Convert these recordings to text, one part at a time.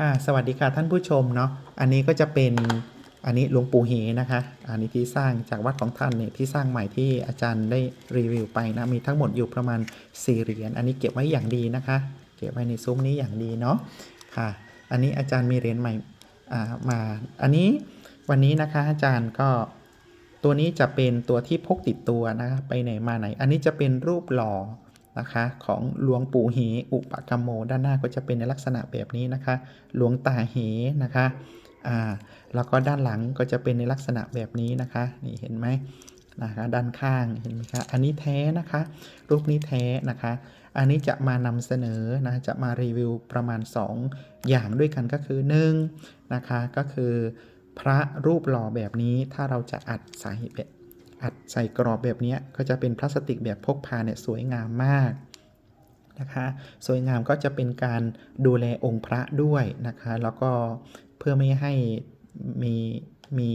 ค่ะสวัสดีค่ะท่านผู้ชมเนาะอันนี้ก็จะเป็นอันนี้หลวงปู่เหนะคะ อันนี้ที่สร้างจากวัดของท่านเนี่ยที่สร้างใหม่ที่อาจารย์ได้รีวิวไปนะมีทั้งหมดอยู่ประมาณ4เหรียญอันนี้เก็บไว้อย่างดีนะคะ เก็บไว้ในซุ้มนี้อย่างดีเนาะค่ะ อันนี้อาจารย์มีเหรียญใหม่มา อันนี้วันนี้นะคะอาจารย์ก็ตัวนี้จะเป็นตัวที่พกติดตัวนะคะไปไหนมาไหน อันนี้จะเป็นรูปหล่อ นะคะ ของหลวงปู่เหอุปกรรมโม ด้านหน้าก็จะเป็นในลักษณะแบบนี้นะคะ หลวงตาเหนะคะอ่าแล้วก็ด้านหลังก็จะเป็นในลักษณะแบบนี้นะคะนี่เห็นไหมนะคะด้านข้างเห็นไหมคะอันนี้แท้นะคะรูปนี้แท้นะคะ อันนี้จะมานำเสนอนะจะมารีวิวประมาณ 2 อย่างด้วยกันก็คือ1นะคะก็คือพระรูปหล่อแบบนี้ถ้าเราจะอัดใส่แบบ อัดใส่กรอบแบบนี้ก็จะเป็นพลาสติกแบบพกพาเนี่ยสวยงามมากนะคะสวยงามก็จะเป็นการดูแลองค์พระด้วยนะคะ แล้วก็เพื่อไม่ให้มี มี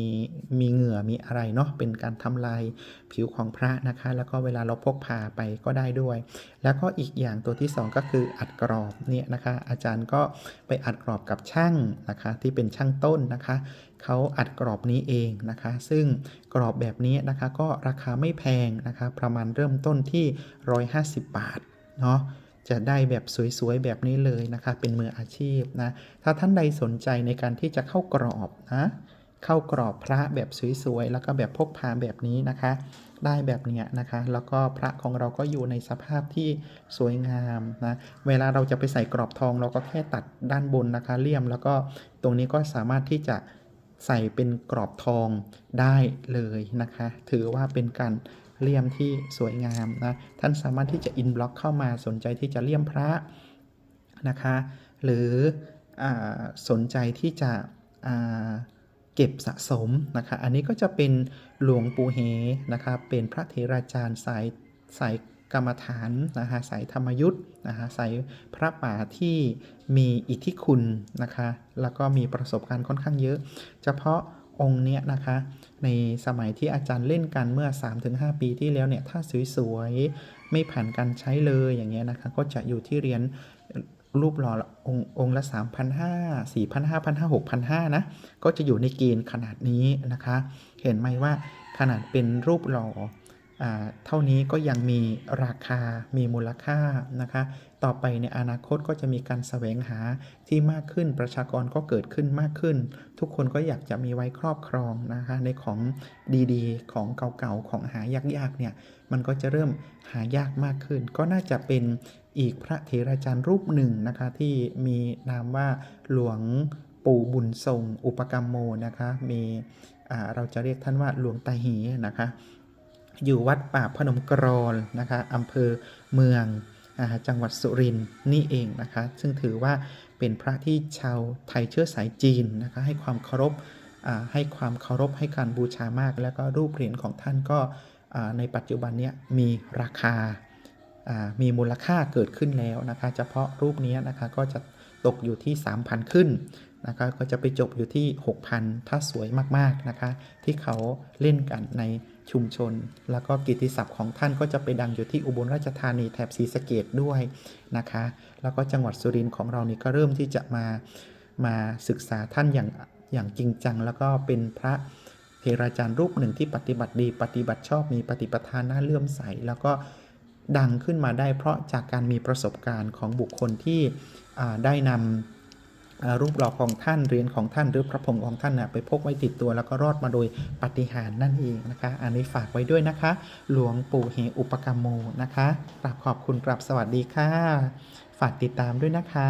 มีเหงื่อมีอะไรเนาะเป็นการทำลายผิวของพระนะคะ แล้วก็เวลาเราพกพาไปก็ได้ด้วย แล้วก็อีกอย่างตัวที่ 2 ก็คืออัดกรอบเนี่ยนะคะ อาจารย์ก็ไปอัดกรอบกับช่างนะคะ ที่เป็นช่างต้นนะคะเขาอัดกรอบนี้เองนะคะ ซึ่งกรอบแบบนี้นะคะ ก็ราคาไม่แพงนะคะ ประมาณเริ่มต้นที่ 150 บาทเนาะจะได้แบบสวยๆ แบบนี้เลยนะคะ เป็นมืออาชีพนะ ถ้าท่านใดสนใจในการที่จะเข้ากรอบนะ เข้ากรอบพระแบบสวยๆ แล้วก็แบบพกพาแบบนี้นะคะ ได้แบบเนี้ยนะคะ แล้วก็พระของเราก็อยู่ในสภาพที่สวยงามนะ เวลาเราจะไปใส่กรอบทองเราก็แค่ตัดด้านบนนะคะเลี่ยม แล้วก็ตรงนี้ก็สามารถที่จะใส่เป็นกรอบทองได้เลยนะคะ ถือว่าเป็นการเลี่ยมที่สวยงามนะ ท่านสามารถที่จะอินบล็อกเข้ามาสนใจที่จะเลี่ยมพระนะคะ หรืออสนใจที่จะ เก็บสะสมนะคะ อันนี้ก็จะเป็นหลวงปู่เฮนะคะเป็นพระเถราจารย์สายสายกรรมฐานนะคะสายธรรมยุทธ์นะคะสายพระป่าที่มีอิทธิคุณนะคะ แล้วก็มีประสบการณ์ค่อนข้างเยอะ เฉพาะองค์เนี้ยนะคะ ในสมัยที่อาจารย์เล่นกันเมื่อ 3-5 ปีที่แล้วเนี่ย ถ้าสวยๆ ไม่ผ่านการใช้เลยอย่างเงี้ยนะคะ ก็จะอยู่ที่เรียญ รูปหล่อองค์องละ 3,500 4,500 5,500 6,500 นะ ก็จะอยู่ในเกณฑ์ขนาดนี้นะคะ เห็นไหมว่าขนาดเป็นรูปหล่อ เท่านี้ก็ยังมีราคา มีมูลค่านะคะ ต่อไปในอนาคตก็จะมีการแสวงหาที่มากขึ้น ประชากรก็เกิดขึ้นมากขึ้น ทุกคนก็อยากจะมีไว้ครอบครองนะคะ ในของดีๆ ของเก่าๆ ของหายากๆ เนี่ย มันก็จะเริ่มหายากมากขึ้น ก็น่าจะเป็นอีกพระเถราจารย์รูปหนึ่งนะคะ ที่มีนามว่าหลวงปู่บุญทรง อุปกรรมโมนะคะ มีเราจะเรียกท่านว่าหลวงตาหีนะคะ อยู่วัดป่าพนมกรอนนะคะอำเภอเมืองจังหวัดสุรินทร์นี่เองนะคะ ซึ่งถือว่าเป็นพระที่ชาวไทยเชื้อสายจีนนะคะให้ความเคารพให้ความเคารพให้การบูชามาก แล้วก็รูปเหรียญของท่านก็ในปัจจุบันนี้มีราคาอ่ามีมูลค่าเกิดขึ้นแล้วนะคะ เฉพาะรูปนี้นะคะก็จะตกอยู่ที่ 3,000 ขึ้น นะคะก็จะไปจบอยู่ที่ 6,000 ถ้าสวยมากๆนะคะ ที่เขาเล่นกันในชุมชน แล้วก็กิติศัพท์ของท่านก็จะไปดังอยู่ที่อุบลราชธานีแถบศรีสะเกดด้วยนะคะ แล้วก็จังหวัดสุรินทร์ของเรานี่ก็เริ่มที่จะมามาศึกษาท่านอย่างอย่างจริงจัง แล้วก็เป็นพระเทราจารย์รูปหนึ่งที่ปฏิบัติดี ปฏิบัติชอบมีปฏิปทานน่าเลื่อมใส แล้วก็ดังขึ้นมาได้เพราะจากการมีประสบการณ์ของบุคคลที่ได้นำอ่า รูปหล่อของท่านเรียนของท่านหรือพระพงของท่านนะไปพกไว้ติดตัวแล้วก็รอดมาโดยปฏิหารนั่นเองนะคะ อันนี้ฝากไว้ด้วยนะคะ หลวงปู่เหอุปกรรมโมนะคะกราบขอบคุณกราบสวัสดีค่ะ ฝากติดตามด้วยนะคะ